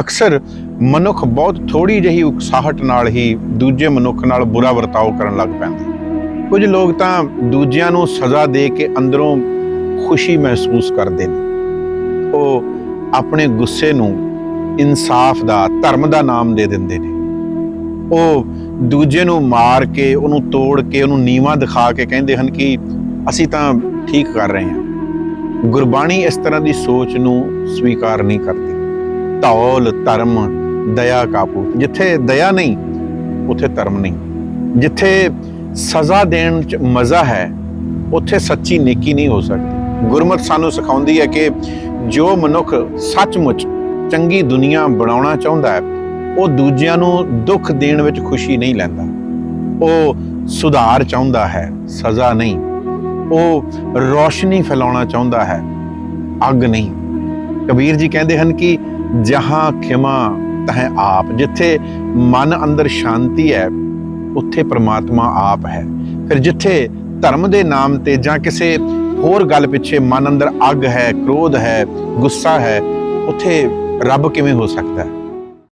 ਅਕਸਰ ਮਨੁੱਖ ਬਹੁਤ ਥੋੜੀ ਜਿਹੀ ਉਕਸਾਹਟ ਨਾਲ ਹੀ ਦੂਜੇ ਮਨੁੱਖ ਨਾਲ ਬੁਰਾ ਵਰਤਾਓ ਕਰਨ ਲੱਗ ਪੈਂਦਾ ਕੁਝ ਲੋਕ ਤਾਂ ਦੂਜਿਆਂ ਨੂੰ ਸਜ਼ਾ ਦੇ ਕੇ ਅੰਦਰੋਂ ਖੁਸ਼ੀ ਮਹਿਸੂਸ ਕਰਦੇ ਨੇ। ਉਹ ਆਪਣੇ ਗੁੱਸੇ ਨੂੰ ਇਨਸਾਫ ਦਾ, ਧਰਮ ਦਾ ਨਾਮ ਦੇ ਦਿੰਦੇ ਨੇ। ਉਹ ਦੂਜੇ ਨੂੰ ਮਾਰ ਕੇ, ਉਹਨੂੰ ਤੋੜ ਕੇ, ਉਹਨੂੰ ਨੀਵਾ ਦਿਖਾ ਕੇ ਕਹਿੰਦੇ ਹਨ ਕਿ ਅਸੀਂ ਤਾਂ ਠੀਕ ਕਰ ਰਹੇ ਹਾਂ। ਗੁਰਬਾਣੀ ਇਸ ਤਰ੍ਹਾਂ ਦੀ ਸੋਚ ਨੂੰ ਸਵੀਕਾਰ ਨਹੀਂ ਕਰਦੀ। ਧੌਲ, ਧਰਮ, ਦਇਆ ਕਾਪੂ ਜਿੱਥੇ ਦਇਆ ਨਹੀਂ, ਉੱਥੇ ਧਰਮ ਨਹੀਂ। ਜਿੱਥੇ ਸਜ਼ਾ ਦੇਣ ਚ ਮਜ਼ਾ ਹੈ, ਉੱਥੇ ਸੱਚੀ ਨੇਕੀ ਨਹੀਂ ਹੋ ਸਕਦੀ। ਗੁਰਮਤ ਸਾਨੂੰ ਸਿਖਾਉਂਦੀ ਹੈ ਕਿ ਜੋ ਮਨੁੱਖ ਸੱਚਮੁੱਚ ਚੰਗੀ ਦੁਨੀਆ ਬਣਾਉਣਾ ਚਾਹੁੰਦਾ ਹੈ, ਉਹ ਦੂਜਿਆਂ ਨੂੰ ਦੁੱਖ ਦੇਣ ਵਿੱਚ ਖੁਸ਼ੀ ਨਹੀਂ ਲੈਂਦਾ। ਉਹ ਸੁਧਾਰ ਚਾਹੁੰਦਾ ਹੈ, ਸਜ਼ਾ ਨਹੀਂ। ਉਹ ਰੋਸ਼ਨੀ ਫੈਲਾਉਣਾ ਚਾਹੁੰਦਾ ਹੈ, ਅੱਗ ਨਹੀਂ। ਕਬੀਰ ਜੀ ਕਹਿੰਦੇ ਹਨ ਕਿ ਜਹਾਂ ਖਿਮਾ ਤਹ ਆਪ, ਜਿੱਥੇ ਮਨ ਅੰਦਰ ਸ਼ਾਂਤੀ ਹੈ, ਉੱਥੇ ਪ੍ਰਮਾਤਮਾ ਆਪ ਹੈ। ਫਿਰ ਜਿੱਥੇ ਧਰਮ ਦੇ ਨਾਮ ਤੇ ਜਾਂ ਕਿਸੇ ਹੋਰ ਗੱਲ ਪਿੱਛੇ ਮਨ ਅੰਦਰ ਅੱਗ ਹੈ, ਕ੍ਰੋਧ ਹੈ, ਗੁੱਸਾ ਹੈ, ਉੱਥੇ ਰੱਬ ਕਿਵੇਂ ਹੋ ਸਕਦਾ ਹੈ?